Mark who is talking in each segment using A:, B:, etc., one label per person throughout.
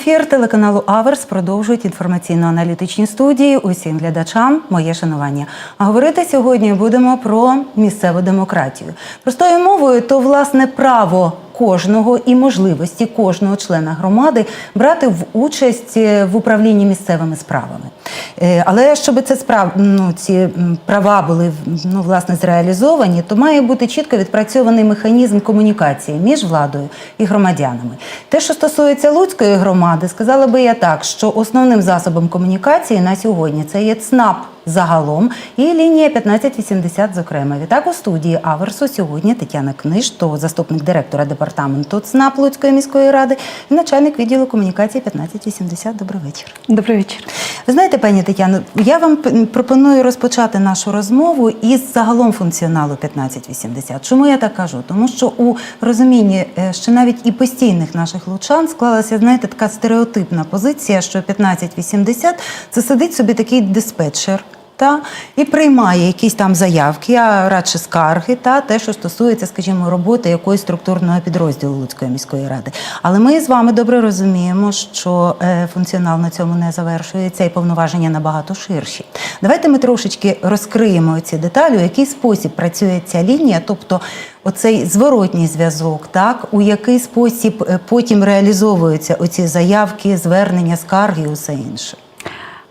A: Ефір телеканалу Аверс продовжують інформаційно-аналітичні студії. Усім глядачам моє шанування. А говорити сьогодні будемо про місцеву демократію. Простою мовою, то власне право кожного і можливості кожного члена громади брати в участь е, в управлінні місцевими справами. Е, Але щоб це справ, ну, ці права були ну, власне зреалізовані, то має бути чітко відпрацьований механізм комунікації між владою і громадянами. Те, що стосується Луцької громади, сказала би я так, що основним засобом комунікації на сьогодні це є ЦНАП загалом і лінія 1580, зокрема. Відтак у студії Аверсу сьогодні Тетяна Книж, то заступник директора департаменту ЦНАП Луцької міської ради і начальник відділу комунікації 1580. Добрий вечір.
B: Добрий вечір.
A: Ви знаєте, пані Тетяно, я вам пропоную розпочати нашу розмову із загалом функціоналу 1580. Чому я так кажу? Тому що у розумінні е, ще навіть і постійних наших лучан склалася, знаєте, така стереотипна позиція, що 1580 – це сидить собі такий диспетчер. Та і приймає якісь там заявки, а радше скарги, та те, що стосується, скажімо, роботи якоїсь структурного підрозділу Луцької міської ради. Але ми з вами добре розуміємо, що е, функціонал на цьому не завершується, і повноваження набагато ширші. Давайте ми трошечки розкриємо ці деталі, у який спосіб працює ця лінія, тобто оцей зворотній зв'язок, так у який спосіб е, потім реалізовуються оці заявки, звернення, скарги і усе інше.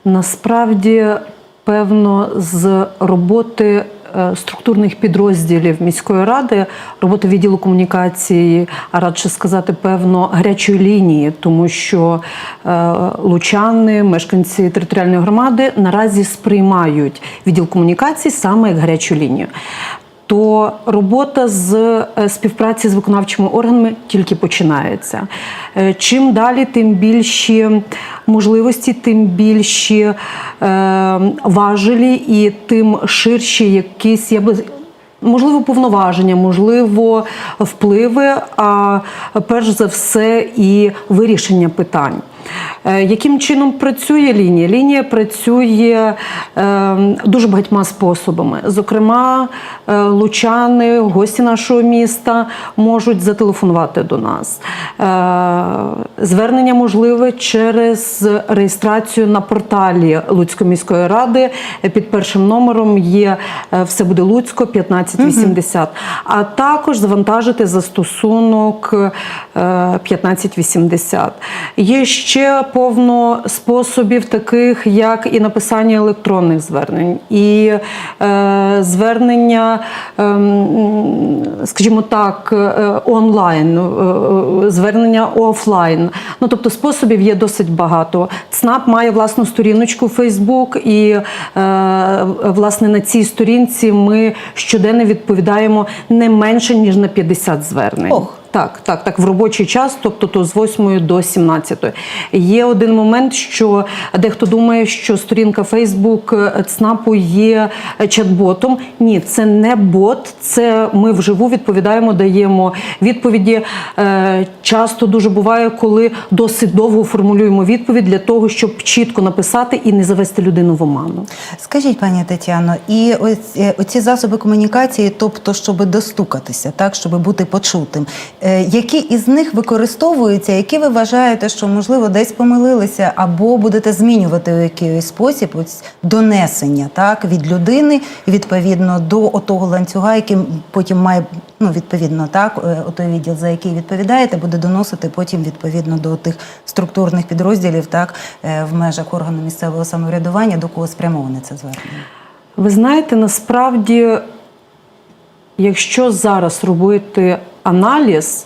B: Насправді, певно, з роботи е, структурних підрозділів міської ради, роботи відділу комунікації, а радше сказати, певно, гарячої лінії, тому що е, лучани, мешканці територіальної громади наразі сприймають відділ комунікації саме як гарячу лінію. То робота з е, співпраці з виконавчими органами тільки починається. Е, Чим далі, тим більші можливості, тим більші е, важелі і тим ширші якісь, я би Можливо, повноваження, можливо, впливи, а перш за все, і вирішення питань. Е, Яким чином працює лінія? Лінія працює е, дуже багатьма способами. Зокрема, е, лучани, гості нашого міста можуть зателефонувати до нас. Звернення можливе через реєстрацію на порталі Луцької міської ради. Під першим номером є все буде Луцько 1580. А також завантажити застосунок е, 1580. Є ще повно способів, таких як і написання електронних звернень, і е, звернення, ем, скажімо так, е, онлайн, е, е, звернення офлайн. Ну тобто способів є досить багато. ЦНАП має власну сторіночку Фейсбук, і е, власне на цій сторінці ми щоденно відповідаємо не менше ніж на 50 звернень.
A: Ох.
B: Так, так, так, в робочий час, тобто то з 8 до 17. Є один момент, що дехто думає, що сторінка Фейсбук ЦНАПу є чат-ботом. Ні, це не бот, це ми вживу відповідаємо, даємо відповіді. Е, Часто дуже буває, коли досить довго формулюємо відповідь для того, щоб чітко написати і не завести людину в оману.
A: Скажіть, пані Тетяно, і е, оці засоби комунікації, тобто, щоб достукатися, так щоб бути почутим, е, які із них використовуються, які ви вважаєте, що можливо десь помилилися, або будете змінювати у якийсь спосіб ось донесення так від людини відповідно до отого ланцюга, яким потім має ну відповідно так, е, отой відділ, за який відповідаєте, буде доносити потім відповідно до тих структурних підрозділів, так е, в межах органу місцевого самоврядування, до кого спрямоване це звернення.
B: Ви знаєте, насправді, якщо зараз робити аналіз,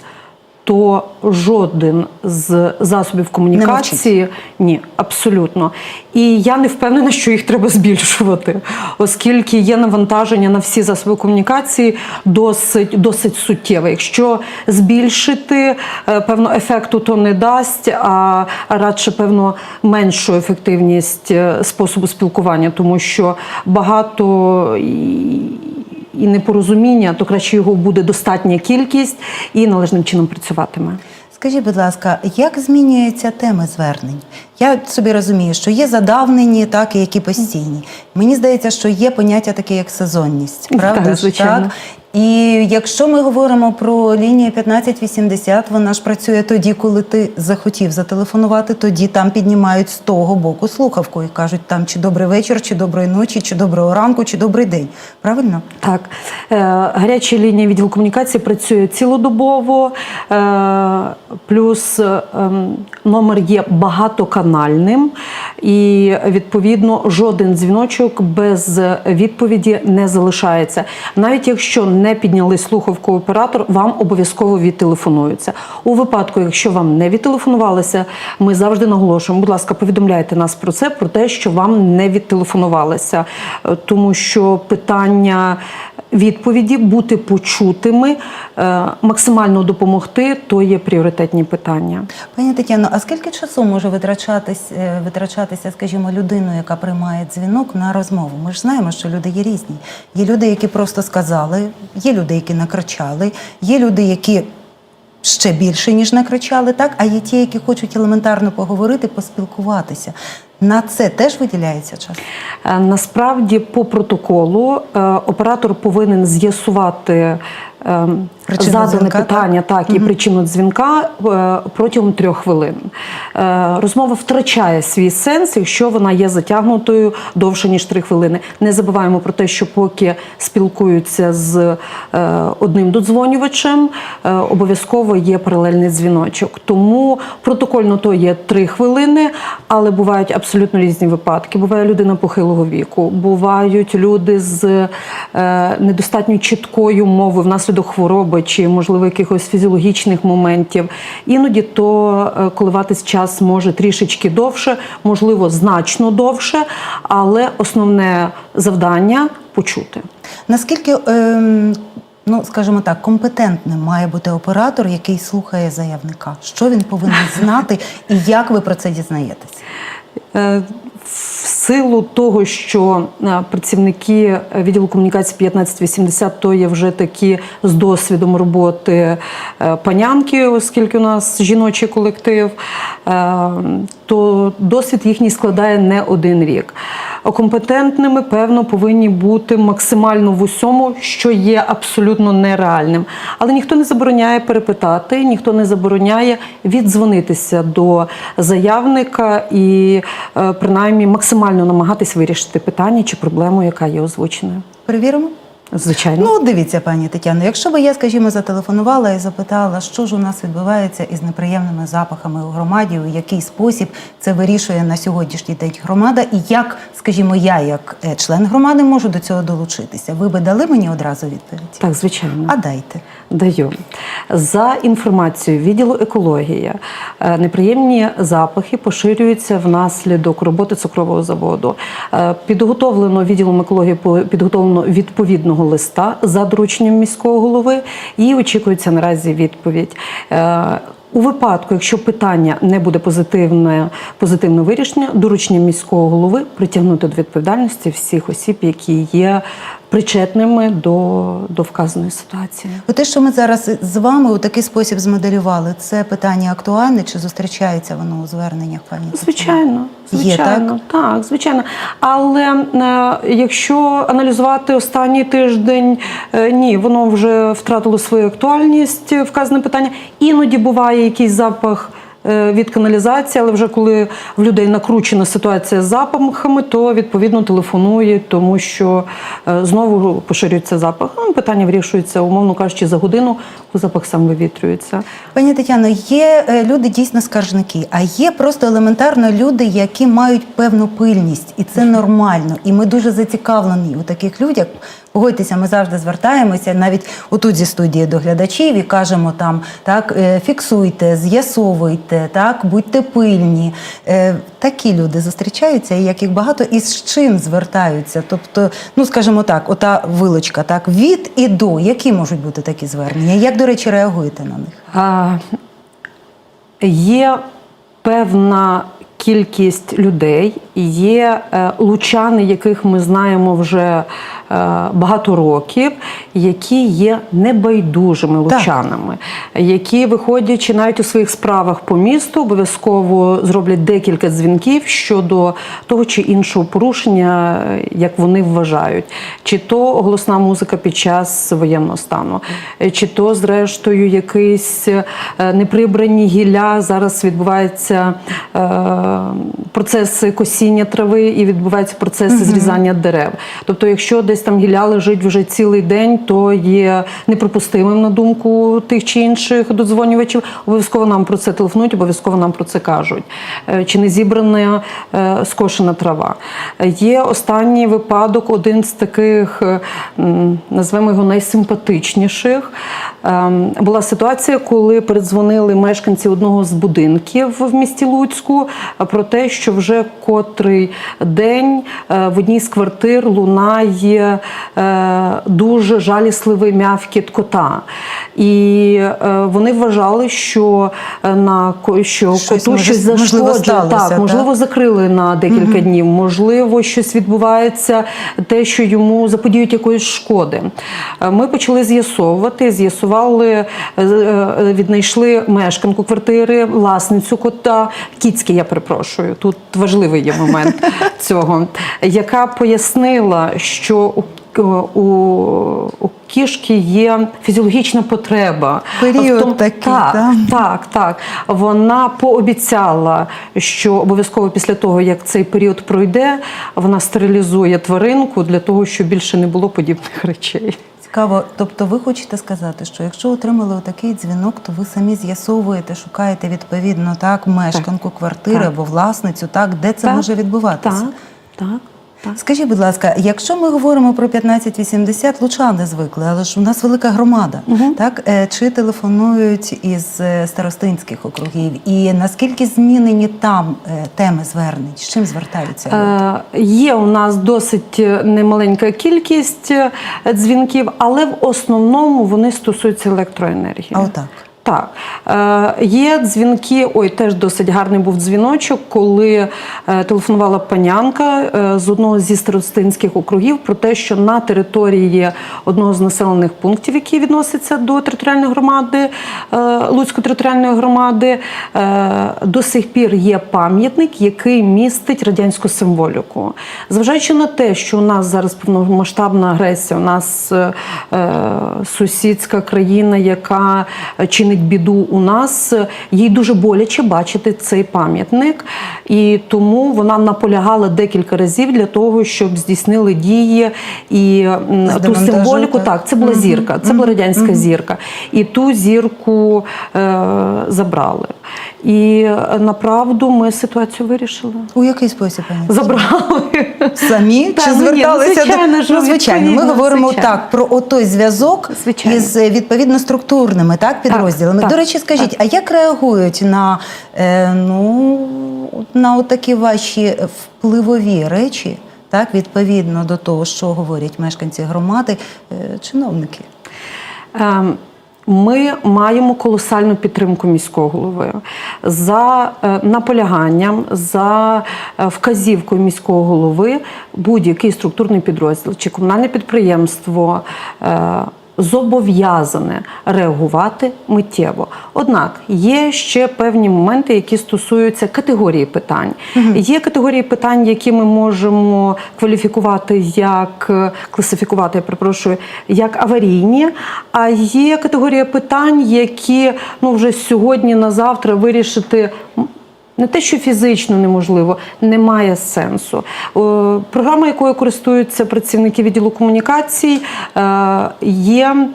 B: то жоден з засобів комунікації ні, абсолютно. І я не впевнена, що їх треба збільшувати, оскільки є навантаження на всі засоби комунікації досить, досить суттєве. Якщо збільшити, е, певно, ефекту то не дасть, а радше певно меншу ефективність е, способу спілкування, тому що багато і непорозуміння, то краще його буде достатня кількість і належним чином працюватиме.
A: Скажіть, будь ласка, як змінюються теми звернень? Я собі розумію, що є задавнені, так і які постійні. Мені здається, що є поняття таке, як сезонність, правда так,
B: звичайно.
A: Так? І якщо ми говоримо про лінію 1580, вона ж працює тоді, коли ти захотів зателефонувати, тоді там піднімають з того боку слухавку і кажуть там чи добрий вечір, чи доброї ночі, чи доброго ранку, чи добрий день. Правильно?
B: Так, Е, гаряча лінія відділу комунікації працює цілодобово, е, плюс е, ем, номер є багатоканальним, і відповідно жоден дзвіночок без відповіді не залишається. Навіть якщо не підняли слухавку оператор, вам обов'язково відтелефонуються. У випадку, якщо вам не відтелефонувалися, ми завжди наголошуємо. Будь ласка, повідомляйте нас про це, про те, що вам не відтелефонувалися, Е, тому що питання відповіді, бути почутими, е, максимально допомогти то є пріоритетні питання.
A: Пані Тетяно, а скільки часу може витрачатись, е, витрачатися, скажімо, людиною, яка приймає дзвінок на розмову? Ми ж знаємо, що люди є різні. Є люди, які просто сказали, є люди, які накричали, є люди, які ще більше, ніж накричали, так? А є ті, які хочуть елементарно поговорити, поспілкуватися. На це теж виділяється час?
B: Е, Насправді, по протоколу е, оператор повинен з'ясувати е, задане питання, так, і причину дзвінка е, протягом трьох хвилин. Е, Розмова втрачає свій сенс, якщо вона є затягнутою довше ніж три хвилини. Не забуваємо про те, що поки спілкуються з е, одним додзвонювачем, обов'язково є паралельний дзвіночок. Тому протокольно то є три хвилини, але бувають абсолютно різні випадки. Буває людина похилого віку, бувають люди з недостатньо чіткою мовою внаслідок хвороби чи, можливо, якихось фізіологічних моментів. Іноді то е, коливатись час може трішечки довше, можливо, значно довше, але основне завдання почути.
A: Наскільки, ем, ну скажімо так, компетентним має бути оператор, який слухає заявника? Що він повинен знати і як ви про це дізнаєтесь?
B: Е, силу того, що е, працівники відділу комунікації 1580 то є вже такі з досвідом роботи е, панянки, оскільки у нас жіночий колектив, е, то досвід їхній складає не один рік. Компетентними, певно, повинні бути максимально в усьому, що є абсолютно нереальним. Але ніхто не забороняє перепитати, ніхто не забороняє віддзвонитися до заявника і е, принаймні максимально намагатись вирішити питання чи проблему, яка є озвученою.
A: Перевіримо?
B: Звичайно.
A: Ну, дивіться, пані Тетяно, якщо би я, скажімо, зателефонувала і запитала, що ж у нас відбувається із неприємними запахами у громаді, у який спосіб це вирішує на сьогоднішній день громада, і як, скажімо, я, як е, член громади, можу до цього долучитися. Ви би дали мені одразу відповідь?
B: так, звичайно.
A: А дайте.
B: Даю за інформацією відділу екології, е, неприємні запахи поширюються внаслідок роботи цукрового заводу. Е, Підготовлено відділом екології підготовлено відповідного листа за дорученням міського голови і очікується наразі відповідь. Е, У випадку, якщо питання не буде позитивне, позитивне вирішення, доручення міського голови притягнути до відповідальності всіх осіб, які є причетними до, до вказаної ситуації.
A: О, те, що ми зараз з вами у такий спосіб змоделювали, це питання актуальне чи зустрічається воно у зверненнях, пані? Тетяно?
B: Звичайно,
A: Є,
B: звичайно, так? звичайно. Але е, якщо аналізувати останній тиждень, е, ні, воно вже втратило свою актуальність, е, вказане питання. Іноді буває якийсь запах. Е, Від каналізації, але вже коли в людей накручена ситуація з запахами, то відповідно телефонують, тому що е, знову поширюється запах. Ну, питання вирішується, умовно кажучи, за годину, запах сам вивітрюється.
A: Пані Тетяно, є е, люди дійсно скаржники, а є просто елементарно люди, які мають певну пильність, і це нормально. І ми дуже зацікавлені у таких людях. Погодьтеся, ми завжди звертаємося навіть отут зі студії до глядачів і кажемо там так, фіксуйте, з'ясовуйте, так, будьте пильні. Е, Такі люди зустрічаються, і як їх багато, і з чим звертаються. Тобто, ну скажімо так, ота вилочка, так, від і до, які можуть бути такі звернення? Як, до речі, реагуєте на них?
B: А, Є певна кількість людей, є е, лучани, яких ми знаємо вже багато років, які є небайдужими лучанами, які, виходячи навіть у своїх справах по місту, обов'язково зроблять декілька дзвінків щодо того чи іншого порушення, як вони вважають, чи то голосна музика під час воєнного стану, е, чи то, зрештою, якийсь е, неприбрані гілля. Зараз відбуваються е, процеси косіння трави і відбуваються процеси зрізання дерев. Тобто, якщо десь там гілля лежить вже цілий день, то є неприпустимим на думку тих чи інших додзвонювачів. Обов'язково нам про це телефонують, обов'язково нам про це кажуть. Е, Чи не зібрана е, скошена трава? Є останній випадок, один з таких, назвемо його найсимпатичніших. Ем, Була ситуація, коли передзвонили мешканці одного з будинків в місті Луцьку е, про те, що вже котрий день е, в одній з квартир лунає е, дуже жалісливий м'явкіт кота. І вони вважали, що на що
A: Щось
B: коту
A: може-
B: щось
A: можливо,
B: зашкоджує.
A: сталося,
B: Так, можливо, закрили на декілька днів. Можливо, щось відбувається, те, що йому заподіють якоїсь шкоди. Ми почали з'ясовувати, з'ясували, е, е, віднайшли мешканку квартири, власницю кота, кіцький, я перепрошую. Тут важливий є момент цього, яка пояснила, що у у, у кішки є фізіологічна потреба.
A: Період
B: тому-
A: такий,
B: так,
A: да?
B: так, так. Вона пообіцяла, що обов'язково після того, як цей період пройде, вона стерилізує тваринку для того, щоб більше не було подібних речей.
A: Цікаво, тобто ви хочете сказати, що якщо отримали отакий дзвінок, то ви самі з'ясовуєте, шукаєте відповідно так мешканку квартири
B: Так.
A: або власницю, так де це
B: Так,
A: може відбуватися?
B: Так, так. Так.
A: Скажіть, будь ласка, якщо ми говоримо про 1580, лучани звикли, але ж у нас велика громада, так Е, чи телефонують із е, старостинських округів, і наскільки змінені там е, теми звернень? З чим звертаються? люди?
B: Е, Є у нас досить немаленька кількість дзвінків, але в основному вони стосуються електроенергії.
A: А отак.
B: Так, е, є дзвінки. Ой, теж досить гарний був дзвіночок, коли е, телефонувала панянка е, з одного зі старостинських округів про те, що на території одного з населених пунктів, які відносяться до територіальної громади е, Луцької територіальної громади, е, до сих пір є пам'ятник, який містить радянську символіку. Зважаючи на те, що у нас зараз повномасштабна агресія, у нас е, е, сусідська країна, яка чинить біду у нас, їй дуже боляче бачити цей пам'ятник, і тому вона наполягала декілька разів для того, щоб здійснили дії і ту символіку.
A: так?
B: Так, це була зірка, це була радянська зірка, і ту зірку е, забрали. І е, направду ми ситуацію вирішили.
A: У який спосіб?
B: Забрали.
A: Самі
B: Та,
A: чи
B: ну ну,
A: зверталися
B: звичайно
A: до ну, звичайно? Ми говоримо
B: звичайно.
A: так про отой зв'язок із е, відповідно структурними так підрозділами.
B: Так,
A: До речі, скажіть, а як реагують на е, ну на отакі ваші впливові речі, так відповідно до того, що говорять мешканці громади, е, чиновники?
B: Ем, Ми маємо колосальну підтримку міського голови за е, наполяганням, за е, вказівкою міського голови, будь-який структурний підрозділ чи комунальне підприємство. Зобов'язане реагувати миттєво. Однак є ще певні моменти, які стосуються категорії питань. Є категорії питань, які ми можемо кваліфікувати як класифікувати, я перепрошую, як аварійні. А є категорія питань, які ну вже сьогодні на завтра вирішити. Не те, що фізично неможливо, немає сенсу. Е, Програма, якою користуються працівники відділу комунікацій, е, є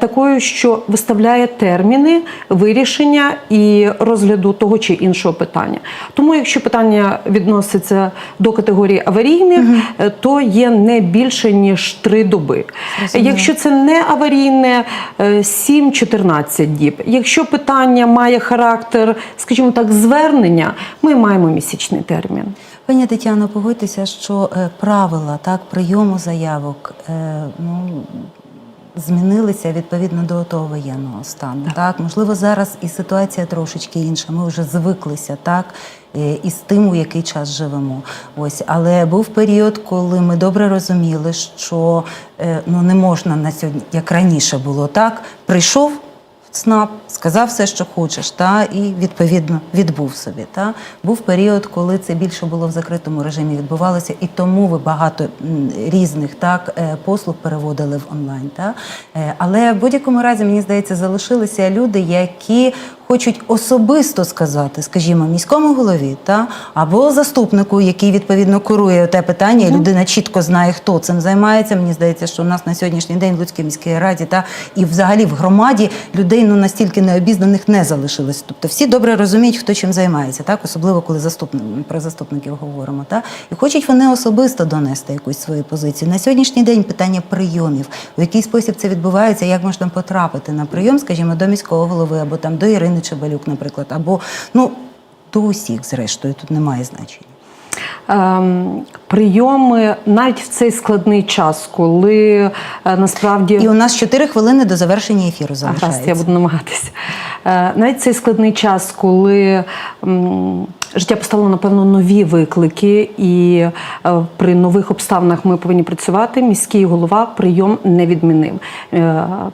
B: такою, що виставляє терміни вирішення і розгляду того чи іншого питання. Тому, якщо питання відноситься до категорії аварійних, е, то є не більше ніж три доби.
A: Зрозуміло.
B: Якщо це не аварійне, е, 7-14 діб. Якщо питання має характер, скажімо так, звернення, ми маємо місячний термін.
A: Пані Тетяно, погодьтеся, що е, правила так прийому заявок, е, ну змінилися відповідно до того воєнного стану. Так. можливо, зараз і ситуація трошечки інша. Ми вже звиклися так. І з тим, у який час живемо. Ось, але був період, коли ми добре розуміли, що е, ну не можна на сьогодні, як раніше було так. Прийшов ЦНАП, сказав все, що хочеш, та і відповідно відбув собі. Та був період, коли це більше було в закритому режимі, відбувалося, і тому ви багато різних так е, послуг переводили в онлайн. Та Е, але в будь-якому разі мені здається, залишилися люди, які хочуть особисто сказати, скажімо, міському голові та або заступнику, який відповідно курує те питання, і людина чітко знає, хто цим займається. Мені здається, що у нас на сьогоднішній день в Луцькій міській раді та і взагалі в громаді людей ну настільки необізнаних не залишилось. Тобто всі добре розуміють, хто чим займається, так особливо коли заступник про заступників говоримо. Та і хочуть вони особисто донести якусь свою позицію. На сьогоднішній день питання прийомів, в який спосіб це відбувається, як можна потрапити на прийом, скажімо, до міського голови або там до Ірини Чебалюк, наприклад, або ну до усіх, зрештою, тут немає значення.
B: Прийоми навіть в цей складний час, коли е, насправді
A: І у нас 4 хвилини до завершення ефіру залишається.
B: я буду намагатися. Е, Навіть цей складний час, коли життя поставило, напевно, нові виклики, і е, при нових обставинах ми повинні працювати. Міський голова прийом не відмінив.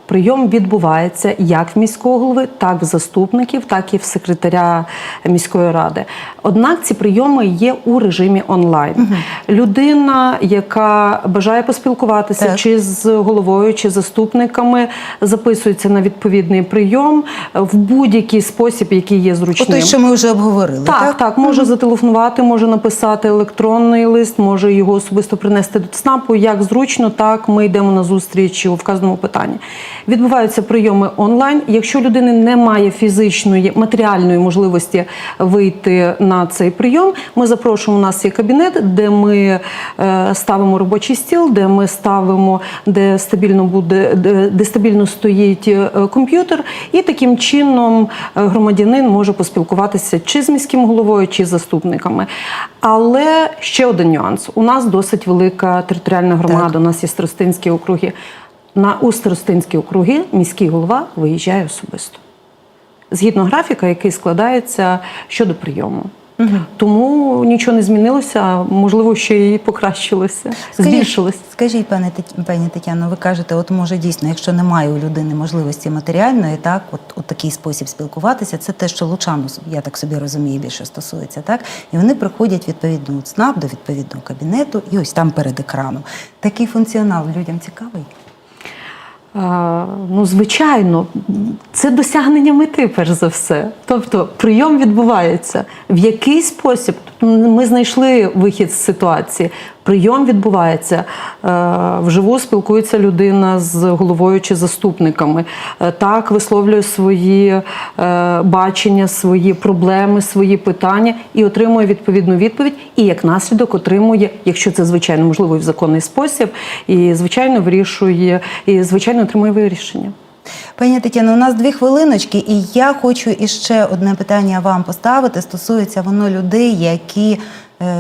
B: Прийом відбувається як в міського голови, так в заступників, так і в секретаря міської ради. Однак ці прийоми є у режимі онлайн. Людина, яка бажає поспілкуватися
A: Так.
B: чи з головою, чи заступниками, записується на відповідний прийом в будь-який спосіб, який є зручним.
A: Ото, що ми вже обговорили.
B: Так,
A: Так,
B: так, може зателефонувати, може написати електронний лист, може його особисто принести до ЦНАПу. Як зручно, так ми йдемо на зустріч у вказаному питанні. Відбуваються прийоми онлайн. Якщо людини немає фізичної матеріальної можливості вийти на цей прийом, ми запрошуємо. У нас є кабінет, де ми е, ставимо робочий стіл, де ми ставимо, де стабільно буде, де, де стабільно стоїть е, комп'ютер, і таким чином е, громадянин може поспілкуватися чи з міським головою, чи з заступниками. Але ще один нюанс: у нас досить велика територіальна громада.
A: Так.
B: У нас є старостинські округи. На у старостинські округи міський голова виїжджає особисто згідно графіка, який складається щодо прийому. Тому нічого не змінилося, а можливо, ще й покращилося, збільшилось.
A: Скажіть, пане пані Тетяно, ви кажете, от може дійсно, якщо немає у людини можливості матеріальної, так, от у такий спосіб спілкуватися, це те, що лучану, я так собі розумію, більше стосується, так? І вони приходять відповідно у ЦНАП до відповідного кабінету і ось там перед екраном. Такий функціонал людям цікавий.
B: Ну, звичайно, це досягнення мети, перш за все. Тобто, прийом відбувається. В який спосіб Тобто, ми знайшли вихід з ситуації. Прийом відбувається е, вживу спілкується людина з головою чи заступниками. Е, Так висловлює свої е, бачення, свої проблеми, свої питання і отримує відповідну відповідь. І як наслідок отримує, якщо це звичайно можливо в законний спосіб, і звичайно вирішує, і звичайно отримує вирішення.
A: Пані Тетяно, у нас дві хвилиночки, і я хочу іще одне питання вам поставити. Стосується воно людей, які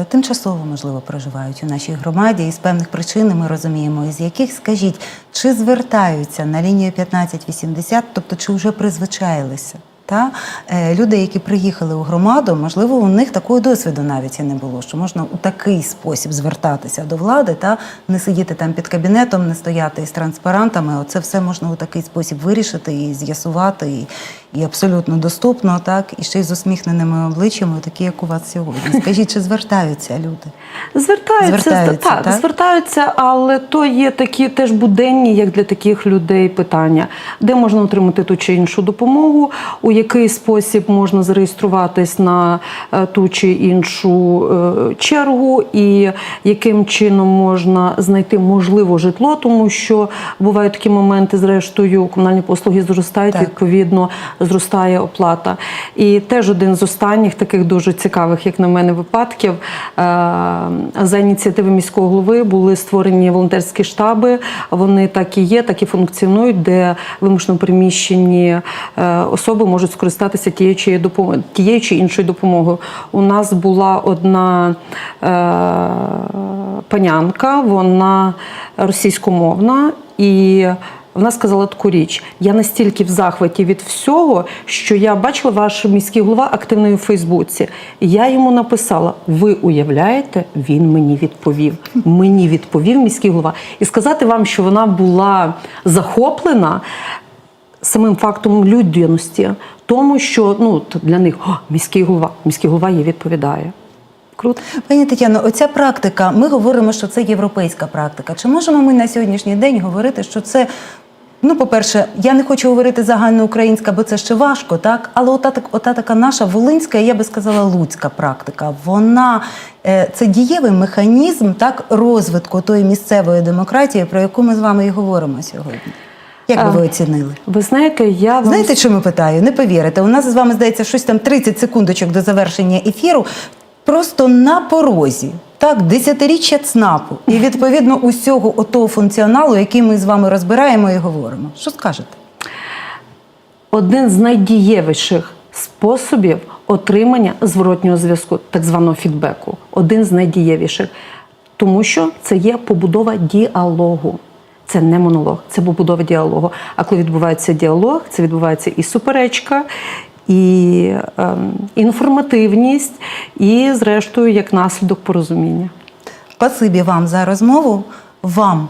A: тимчасово можливо проживають у нашій громаді, і з певних причин ми розуміємо, із яких скажіть, чи звертаються на лінію 1580, тобто чи вже призвичаїлися? Та е, люди, які приїхали у громаду, можливо, у них такого досвіду навіть і не було, що можна у такий спосіб звертатися до влади, та не сидіти там під кабінетом, не стояти із транспарантами. Оце все можна у такий спосіб вирішити і з'ясувати, і, і абсолютно доступно, так і ще й з усміхненими обличчями, такі як у вас сьогодні. Скажіть, чи звертаються люди?
B: Звертаються,
A: Звертаються,
B: так,
A: так?
B: звертаються, але то є такі теж буденні, як для таких людей, питання, де можна отримати ту чи іншу допомогу, у який спосіб можна зареєструватись на е, ту чи іншу е, чергу, і яким чином можна знайти можливо житло, тому що бувають такі моменти, зрештою, комунальні послуги зростають,
A: Так.
B: відповідно зростає оплата. І теж один з останніх таких дуже цікавих, як на мене, випадків. е, За ініціативи міського голови були створені волонтерські штаби. Вони так і є, так і функціонують, де вимушено приміщені е, особи можуть скористатися тією чи, тією чи іншою допомогою. У нас була одна е, панянка, вона російськомовна і Вона сказала таку річ: я настільки в захваті від всього, що я бачила ваш міський голова активний у Фейсбуці. Я йому написала: Ви уявляєте, він мені відповів. Мені відповів міський голова. І сказати вам, що вона була захоплена самим фактом людяності, тому що ну для них «О, міський голова, міський голова їй відповідає. Круто.
A: Пані Тетяно, оця практика, ми говоримо, що це європейська практика. Чи можемо ми на сьогоднішній день говорити, що це, ну, по-перше, я не хочу говорити загальноукраїнська, бо це ще важко, так? Але ота, ота така наша волинська, я би сказала, луцька практика. Вона е, це дієвий механізм так, розвитку тої місцевої демократії, про яку ми з вами і говоримо сьогодні. Як би ви оцінили?
B: Ви знаєте, я вам
A: Знаєте, чому питаю? Не повірите. У нас з вами здається щось там 30 секундочок до завершення ефіру. Просто на порозі. Так, десятиріччя ЦНАПу і відповідно усього отого функціоналу, який ми з вами розбираємо і говоримо. Що скажете?
B: один з найдієвіших способів отримання зворотнього зв'язку, так званого фідбеку. Один з найдієвіших, тому що це є побудова діалогу. Це не монолог, це побудова діалогу. А коли відбувається діалог, це відбувається і суперечка, і ем, інформативність, і, зрештою, як наслідок порозуміння.
A: Спасибі вам за розмову. Вам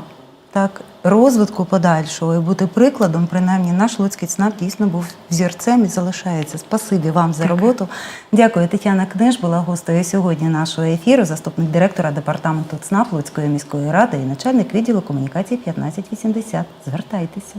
A: так розвитку подальшого і бути прикладом. Принаймні, наш Луцький ЦНАП дійсно був взірцем і залишається. Спасибі вам за роботу. Дякую. Тетяна Книж була гостею сьогодні нашого ефіру, заступник директора департаменту ЦНАП Луцької міської ради і начальник відділу комунікації 1580. Звертайтеся.